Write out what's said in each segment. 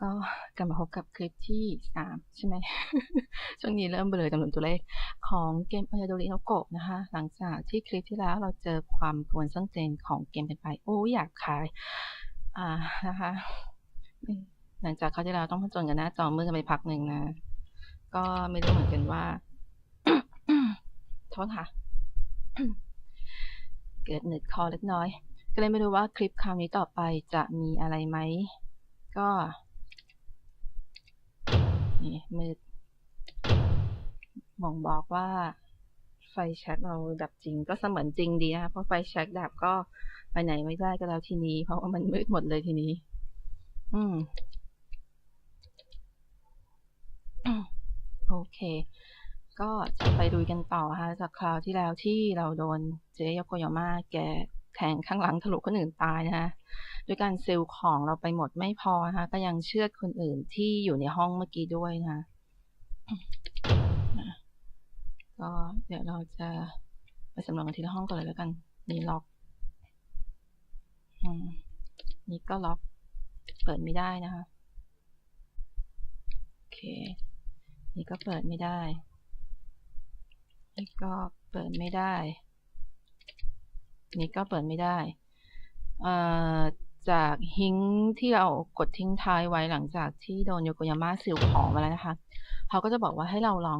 ก็กลับมาพบกับคลิปที่สามใช่ไหม ช่วงนี้เริ่มเบลอจำนวนตัวเลขของเกมอายาโดริโนโกะนะคะ หลังจากที่คลิปที่แล้วเราเจอความกวนส้นเจนของเกมเป็นไป โอ้อยากขาย อ่านะคะ หลังจากเขาวที่แล้วต้องผจญกันหน้าจอมือกันไปพักหนึ่งนะ ก็ไม่รู้เหมือนกันว่าโทษค่ะ เกิดหนืดคอเล็กน้อย ก็เลยไม่รู้ว่าคลิปคราวนี้ต่อไปจะมีอะไรไหม ก็ นี่มืดบ่งบอกว่าไฟแช็กเราดับจริงก็เสมือนจริงดีนะคะเพราะไฟแช็กดับก็ไปไหนไม่ได้ก็แล้วทีนี้ เพราะว่ามันมืดหมดเลยทีนี้ อืมโอเค ก็จะไปดูกันต่อค่ะจากคราวที่แล้วที่เราโดนเจโยโกยาม่าแก แทงข้างหลังทะลุคนอื่นตายนะคะด้วยการซิลของเราไปหมดไม่พอนะคะก็ยังเชือดคนอื่นที่อยู่ในห้องเมื่อกี้ด้วยนะคะก็เดี๋ยวเราจะไปสำรวจกันทีละห้องก่อนเลยแล้วกันนี่ล็อกนี่ก็ล็อกเปิดไม่ได้นะคะโอเค นี่ก็เปิดไม่ได้นี่ก็เปิดไม่ได้ นี่ก็เปิดไม่ได้เอ่อจากฮิงที่เรากดทิ้งท้ายไว้หลังจากที่โดนโยโกยาม่าซิลของมาแล้วนะคะเขาก็จะบอกว่าให้เราลอง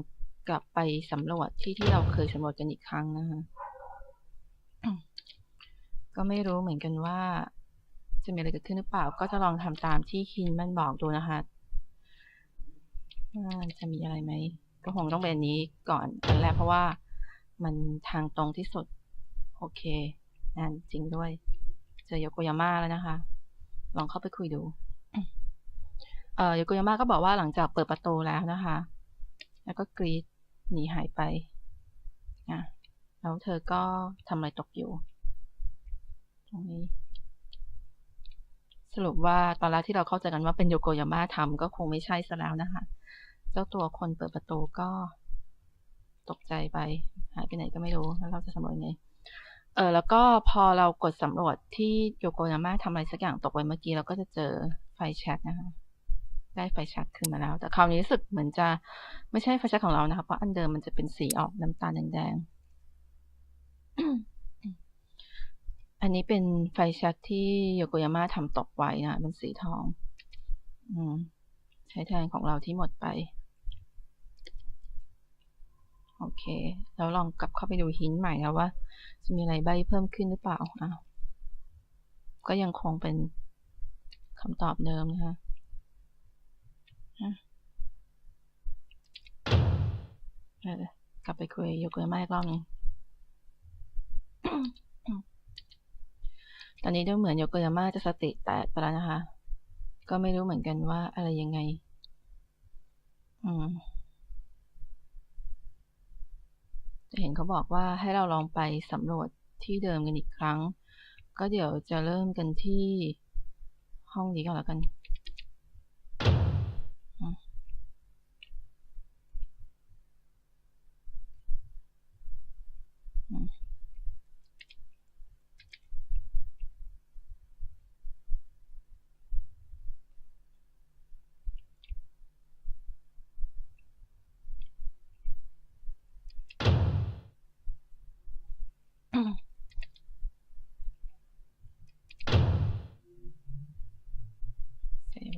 กลับไปสำรวจที่ที่เราเคยสำรวจกันอีกครั้งนะคะก็ไม่รู้เหมือนกันว่า จะมีอะไรเกิดขึ้นหรือเปล่า ก็จะลองทำตามที่คินมันบอกดูนะคะว่าจะมีอะไรไหมก็คงต้องเป็นนี้ก่อนอันแรกเพราะว่ามันทางตรงที่สุด โอเค นั่นจริงด้วย เจอโยโกยาม่าแล้วนะคะ ลองเข้าไปคุยดู เอ่อโยโกยาม่าก็บอกว่าหลังจากเปิดประตูแล้วนะคะ แล้วก็กรีดหนีหายไปอะแล้วเธอก็ทำอะไรตกอยู่ ตรงนี้ สรุปว่าตอนแรกที่เราเข้าใจกันว่าเป็นโยโกยาม่าทำก็คงไม่ใช่ซะแล้วนะคะ เจ้าตัวคนเปิดประตูก็ตกใจไป หายไปไหนก็ไม่รู้ แล้วเราจะสำรวจยังไง เออแล้วก็พอเรากดสำรวจที่โยโกยาม่าทำอะไรสักอย่างตกไว้เมื่อกี้เราก็จะเจอไฟแช็กนะคะได้ไฟแช็กขึ้นมาแล้ว แต่คราวนี้รู้สึกเหมือนจะไม่ใช่ไฟแช็กของเรานะคะเพราะอันเดิมมันจะเป็นสีออกน้ำตาลแดงๆอันนี้เป็นไฟแช็กที่โยโกยาม่าทำตกไว้นะเป็นสีทอง อืมใช้แทนของเราที่หมดไป โอ เคแล้วลองกลับเข้าไปดูหินใหม่นะว่า จะมีอะไรใบเพิ่มขึ้นหรือเปล่าอะก็ยังคงเป็นคำตอบเดิมนะคะเออกลับไปคุยโยโกยาม่าอีกรอบนึงตอนนี้ดูเหมือนโยโกยาม่าจะสติแตกไปแล้วนะคะ ก็ไม่รู้เหมือนกันว่าอะไรยังไง อืมจะ เห็นเขาบอกว่าให้เราลองไปสำรวจที่เดิมกันอีกครั้ง ก็เดี๋ยวจะเริ่มกันที่ห้องนี้ก่อนแล้วกัน อืมอื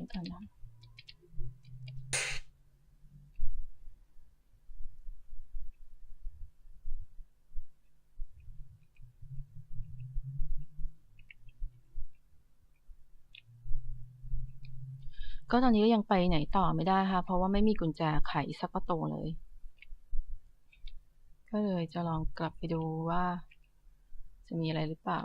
ม กันนะก็ตอนนี้ก็ยังไปไหนต่อไม่ได้ค่ะ เพราะว่าไม่มีกุญแจไขสักประตูเลย ก็เลยจะลองกลับไปดูว่า จะมีอะไรหรือเปล่า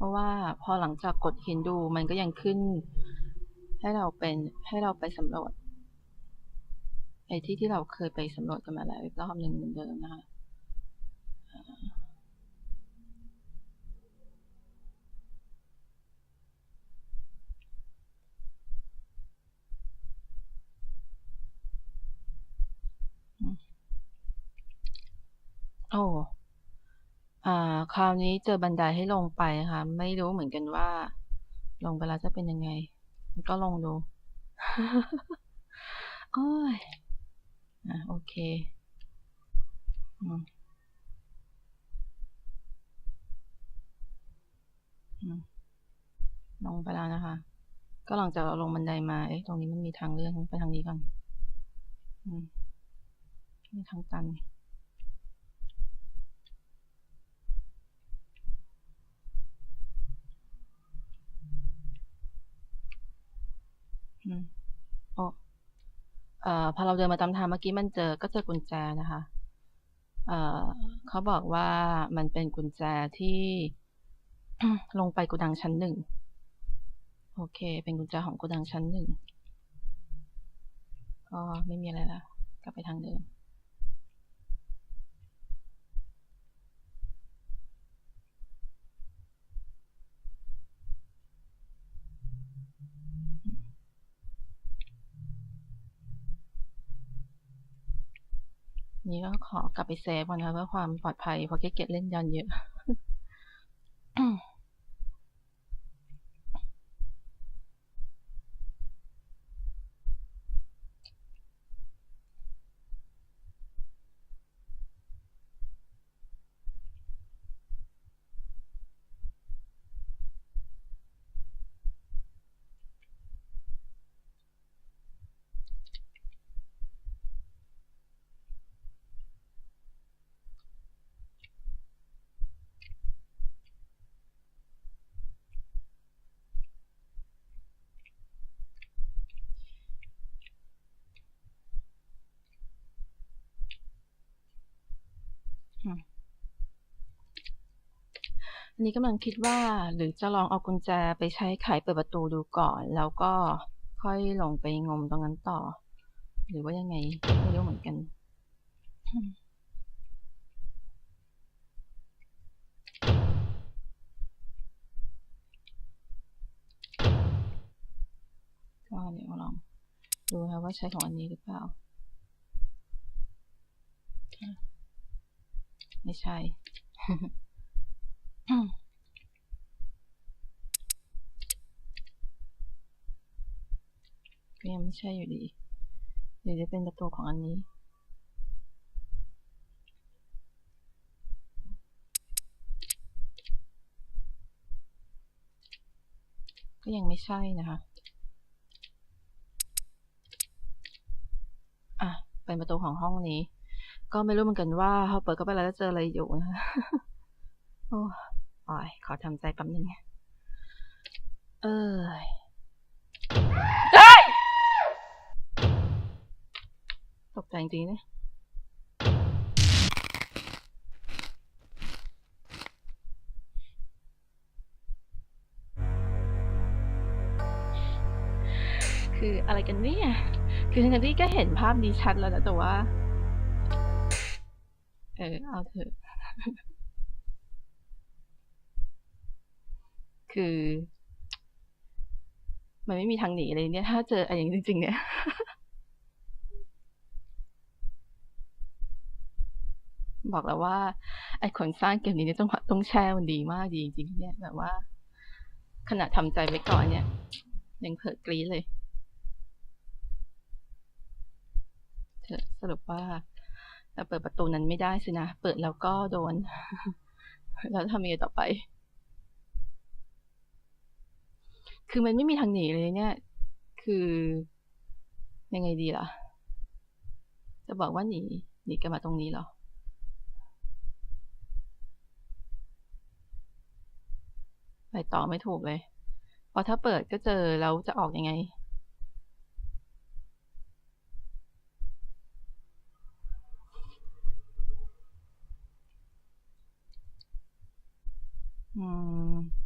ราะว่าพอหลังจากกดหินดูมันก็ยังขึ้น ให้เราเป็นให้เราไปสำรวจไอ้ที่ที่เราเคยไปสำรวจกันมาแล้วรอบหนึ่งเหมือนเดิมนะคะ โอ้ อ่า คราวนี้เจอบันไดให้ลงไปนะคะ ไม่รู้เหมือนกันว่า ลงไปแล้วจะเป็นยังไง ก็ลงดูโอ้ยอะโอเคอืมลงไปแล้วนะคะ ก็หลังจากเราลงบันไดมา เอ๊ะ ตรงนี้มันมีทางเลื่อนไปทางนี้ก่อน อืมมีทางตัน อืมโอ้เอ่อพอเราเดินมาตามทางเมื่อกี้มันเจอก็เจอกุญแจนะคะ เอ่อเขาบอกว่ามันเป็นกุญแจที่ลงไปโกดังชั้นหนึ่ง โอเค เป็นกุญแจของโกดังชั้นหนึ่งก็ไม่มีอะไรแล้วกลับไปทางเดิม นี่ก็ขอกลับไปเซฟก่อนนะคะเพื่อความปลอดภัยเพราะเกเกตเล่นยันเยอะ อืม อันนี้กำลังคิดว่าหรือจะลองเอากุญแจไปใช้ไขเปิดประตูดูก่อน แล้วก็ค่อยลงไปงมตรงนั้นต่อ หรือว่ายังไงไม่รู้เหมือนกันก็เดี๋ยวลองดูนะคะว่าใช้ของอันนี้หรือเปล่า ไม่ใช่ ก็ยังไม่ใช่อยู่ดีหรือจะเป็นประตูของอันนี้ ก็ยังไม่ใช่นะคะ อะ เป็นประตูของห้องนี้ ก็ไม่รู้เหมือนกันว่าพอเปิดเข้าไปแล้วจะเจออะไรอยู่นะคะ อ้ยขอทำใจแป๊บนึงเอ้ยเอ้ตกใจจริงๆนะคืออะไรกันเนี่ยคือทั้งที่ก็เห็นภาพนี้ชัดแล้วนะแต่ว่า เออ เอาเถอะ คือ มันไม่มีทางหนีเลยเนี่ย ถ้าเจออะไรอย่างนี้จริง ๆ เนี่ยบอกแล้วว่า ไอ้คนสร้างเกมนี้เนี่ยต้องต้องแช่มันดีมากดีจริงๆเนี่ยแบบว่า ขณะทำใจไว้ก่อนเนี่ย ยังเผลอกรี๊ดเลยสรุปว่าเราเปิดประตูนั้นไม่ได้สินะ เปิดแล้วก็โดน แล้วทำยังไงต่อไป คือมันไม่มีทางหนีเลยเนี่ย คือยังไงดีล่ะ จะบอกว่าหนีหนีกันมาตรงนี้เหรอ ไปต่อไม่ถูกเลยเพราะถ้าเปิดก็เจอแล้วจะออกยังไง อืม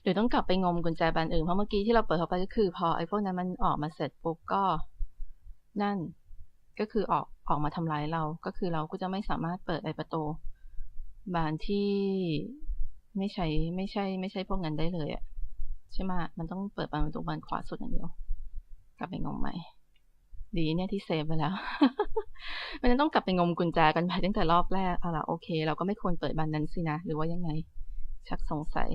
ห รือต้องกลับไปงมกุญแจบานอื่น เพราะเมื่อกี้ที่เราเปิดเข้าไปก็คือ พอไอ้พวกนั้นมันออกมาเสร็จปุ๊บก็ นั่น ก็คือออกออกมาทำร้ายเรา ก็คือเราก็จะไม่สามารถเปิดไอ้ประตูบานที่ไม่ใช้ไม่ใช่ ไม่ใช่พวกนั้นได้เลยอะใช่ไหมมันต้องเปิดประตูบานขวาสุดอย่างเดียว กลับไปงมใหม่ดีเนี่ยที่เซฟไปแล้วมันจะต้องกลับไปงมกุญแจกันไปตั้งแต่รอบแรกเอาล่ะโอเค เราก็ไม่ควรเปิดบานนั้นสินะ หรือว่ายังไง ชักสงสัย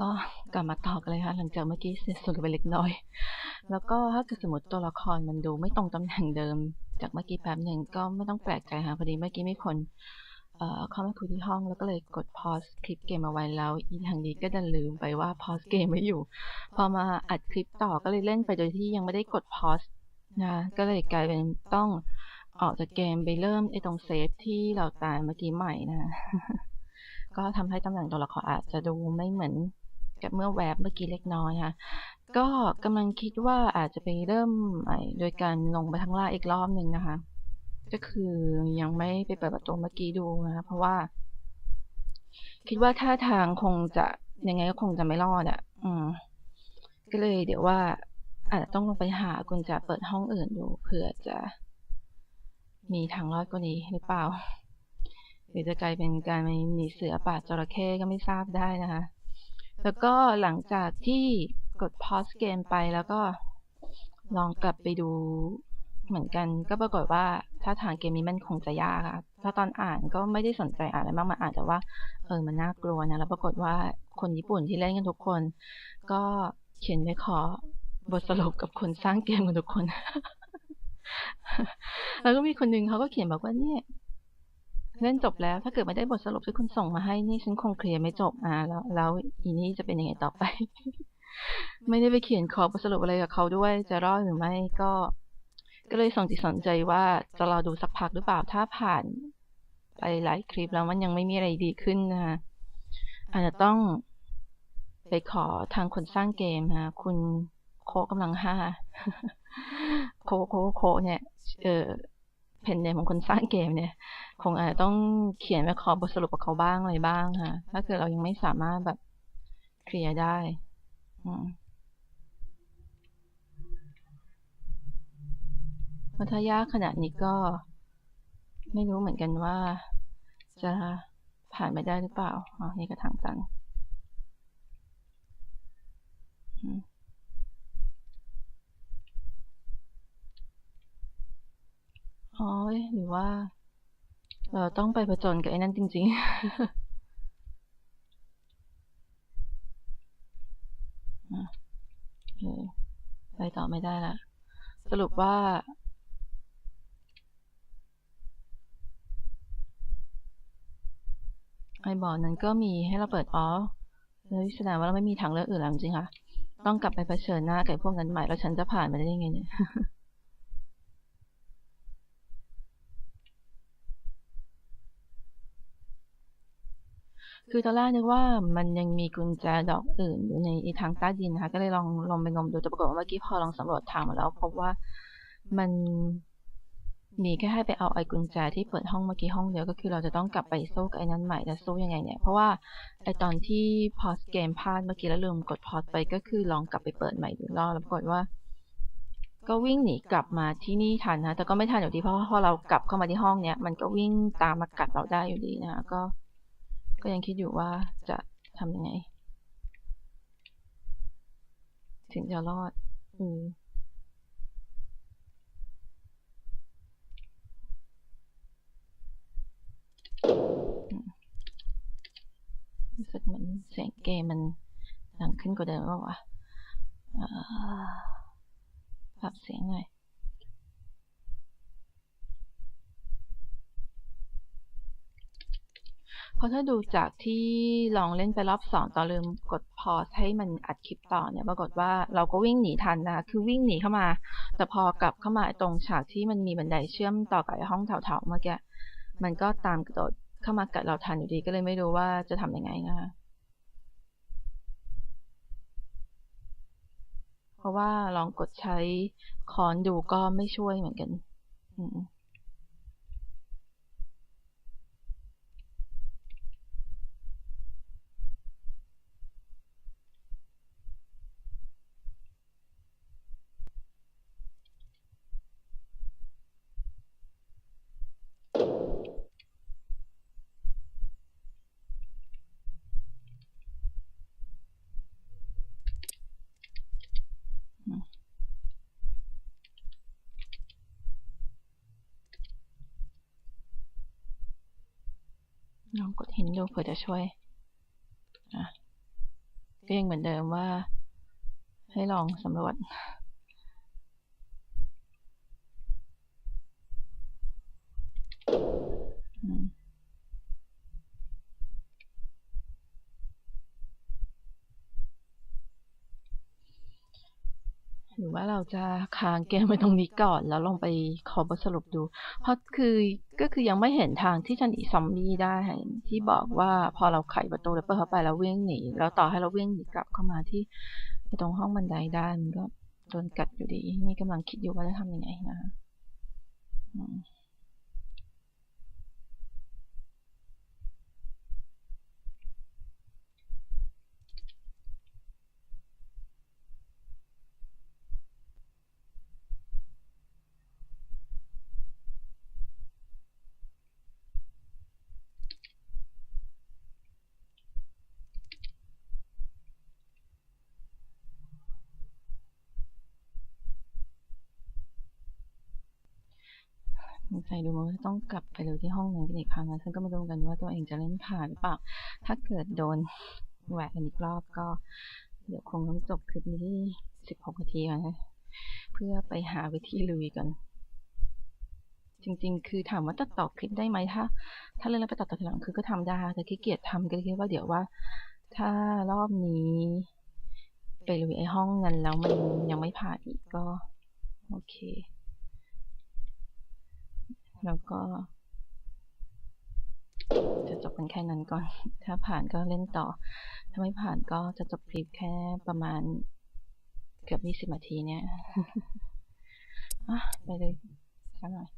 ก็กลับมาต่อกันเลยค่ะหลังจากเมื่อกี้เสียส่วนไปเล็กน้อย แล้วก็ถ้าเกิดสมมติตัวละครมันดูไม่ตรงตำแหน่งเดิม จากเมื่อกี้แป๊บหนึ่งก็ไม่ต้องแปลกใจค่ะพอดีเมื่อกี้มีคนเอ่อเข้ามาคุยที่ห้องแล้วก็เลยกดพอสคลิปเกมเอาไว้แล้วอีทางนี้ก็ดันลืมไปว่าพอสเกมไม่อยู่ พอมาอัดคลิปต่อก็เลยเล่นไปโดยที่ยังไม่ได้กดพอสนะก็เลยกลายเป็นต้องออกจากเกมไปเริ่มไอ้ตรงเซฟที่เราตายเมื่อกี้ใหม่นะก็ทำให้ตำแหน่งตัวละครอาจจะดูไม่เหมือน กับเมื่อแวบเมื่อกี้เล็กน้อยค่ะก็กำลังคิดว่าอาจจะไปเริ่มใหม่โดยการลงไปข้างล่างอีกรอบหนึ่งนะคะ ก็คือยังไม่ไปเปิดประตูเมื่อกี้ดูนะคะเพราะว่า คิดว่าท่าทางคงจะยังไงก็คงจะไม่รอดอะ อืม ก็เลยเดี๋ยวว่า อาจจะต้องลงไปหากุญแจเปิดห้องอื่นดูเผื่อจะ มีทางรอดกว่านี้หรือเปล่าหรือจะกลายเป็นการหนีเสือป่าจระเข้ก็ไม่ทราบได้นะคะ แล้วก็หลังจากที่กดพอสเกมไปแล้วก็ลองกลับไปดูเหมือนกัน ก็ปรากฏว่าถ้าทางเกมนี้มันคงจะยากค่ะถ้าตอนอ่านก็ไม่ได้สนใจอ่านอะไรมากมันอ่านแต่ว่า เออมันน่ากลัวนะแล้วปรากฏว่าคนญี่ปุ่นที่เล่นกันทุกคน ก็เขียนไว้ขอบทสรุปกับคนสร้างเกมกันทุกคน แล้วก็มีคนหนึ่งเขาก็เขียนบอกว่าเนี่ย เล่นจบแล้วถ้าเกิดไม่ได้บทสรุปที่คุณส่งมาให้นี่ฉันคงเคลียร์ไม่จบอ่าแล้ว แล้วอีนี่จะเป็นยังไงต่อไป ไม่ได้ไปเขียนขอบทสรุปอะไรกับเขาด้วย จะรอดหรือไม่ก็ ก็เลยส่งจิตสนใจว่าจะรอดูสักพักหรือเปล่าถ้าผ่านไปหลายคลิปแล้วมันยังไม่มีอะไรดีขึ้นนะคะอาจจะต้องไปขอทางคนสร้างเกมนะคุณโคกำลังห้าโคโคโคเนี่ย เออ เพนเนมของคนสร้างเกมเนี่ย คงอาจจะต้องเขียนไว้ขอบทสรุปกับเขาบ้างอะไรบ้างค่ะ ถ้าเกิดเรายังไม่สามารถแบบเคลียร์ได้ อืมเพราะถ้ายากขนาดนี้ก็ ไม่รู้เหมือนกันว่า จะผ่านไปได้หรือเปล่าอ๋อนี่ก็ทางตันอ๋ อ๋อหรือว่า เราต้องไปผจญกับไอ้นั่นจริง ๆ ไปต่อไม่ได้ละ สรุปว่าไอ้บ่อนั้นก็มีให้เราเปิดอ๋อเลยแสดงว่าเราไม่มีทางเลือกอื่นแล้วจริงค่ะ ต้องกลับไปเผชิญหน้ากับพวกนั้นใหม่ แล้วฉันจะผ่านมาได้ยังไงเนี่ย คือตอนแรกนึกว่ามันยังมีกุญแจดอกอื่นอยู่ในทางใต้ดินนะคะก็เลยลองลองไปงมดูแต่ปรากฏว่าเมื่อกี้พอลองสำรวจทางมาแล้วพบว่ามันมีแค่ให้ไปเอาไอ้กุญแจที่เปิดห้องเมื่อกี้ห้องเดียวก็คือเราจะต้องกลับไปสู้กับไอ้นั้นใหม่แต่สู้ยังไงเนี่ย เพราะว่าไอ้ตอนที่พอสเกมพลาดเมื่อกี้แล้วลืมกดพอสไปก็คือลองกลับไปเปิดใหม่ดูรอบแล้วปรากฏว่า ก็วิ่งหนีกลับมาที่นี่ทันนะแต่ก็ไม่ทันอยู่ดีเพราะว่าพอเรากลับเข้ามาที่ห้องเนี้ยมันก็วิ่งตามมากัดเราได้อยู่ดีนะคะก็ ก็ยังคิดอยู่ว่าจะทำยังไง ถึงจะรอด อืมรู้สึกเหมือนเสียงเกมมันดังขึ้นกว่าเดิมว่าวะปรับเสียงหน่อย เพราะถ้าดูจากที่ลองเล่นไปรอบสองตอนลืมกดพอสให้มันอัดคลิปต่อเนี่ยปรากฏว่าเราก็วิ่งหนีทันนะคะคือวิ่งหนีเข้ามา แต่พอกลับเข้ามาตรงฉากที่มันมีบันไดเชื่อมต่อกับห้องแถวๆเมื่อกี้มันก็ตามกระโดดเข้ามากัดเราทันอยู่ดีก็เลยไม่รู้ว่าจะทำยังไงนะคะเพราะว่าลองกดใช้คอนดูก็ไม่ช่วยเหมือนกัน อืม ลองกดหินดูเผื่อจะช่วยก็ยังเหมือนเดิมว่า ให้ลองสำรวจ อืม หรือว่าเรา จะค้างเกมไว้ตรงนี้ก่อนแล้วลองไปขอบทสรุปดู เพราะคือก็คือยังไม่เห็นทางที่จะหนีซอมบี้ได้ ที่บอกว่าพอเราไขประตูแล้วเปิดเข้าไปแล้ววิ่งหนี แล้วต่อให้เราวิ่งหนีกลับเข้ามาที่ตรงห้องบันไดได้มันก็โดนกัดอยู่ดี นี่กำลังคิดอยู่ว่าจะทำยังไงนะ งสัยดูว่าต้องกลับไปดูที่ห้องนั้นกันอีกครั้งนะซึ่งก็ไม่รู้กันว่าตัวเองจะเล่นผ่านหรือเปล่า ถ้าเกิดโดนแหวกอีกรอบก็ เดี๋ยวคงต้องจบคลิปนี้ที่สิบหกนาทีนะ เพื่อไปหาวิธีลุยกัน จริงๆ คือถามว่าตัดต่อคลิปได้ไหมถ้า ถ้าเล่นแล้วไปตัดต่อทีหลังคือก็ทำได้ แต่ขี้เกียจทำก็เลยคิดว่าเดี๋ยวว่า ถ้ารอบนี้ไปลุยไอห้องนั้นแล้วมันยังไม่ผ่านอีกก็ โอเค แล้วก็ จะจบกันแค่นั้นก่อน ถ้าผ่านก็เล่นต่อ ถ้าไม่ผ่านก็จะจบคลิปแค่ประมาณเกือบยี่สิบนาทีเนี่ยอะไปเลยสักหน่อย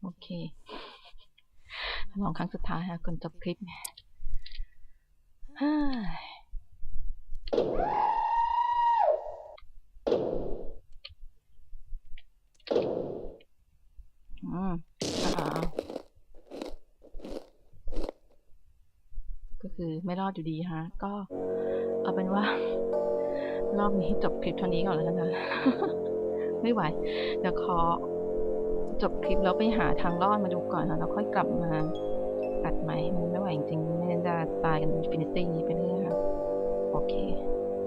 โอเคลองครั้งสุดท้ายค่ะก่อนจบคลิปเฮ้ย อืมอ่าก็คือ ไม่รอดอยู่ดีฮะ ก็เอาเป็นว่า รอบนี้จบคลิปเท่านี้ก่อนแล้วกันนะไม่ไหว เดี๋ยวขอจบคลิปแล้วไปหาทางรอดมาดูก่อนนะแล้วค่อยกลับมาอัดใหม่มันไม่ไหวจริงๆไม่งั้นจะตายกันอินฟินิตี้ไปเรื่อยค่ะ โอเค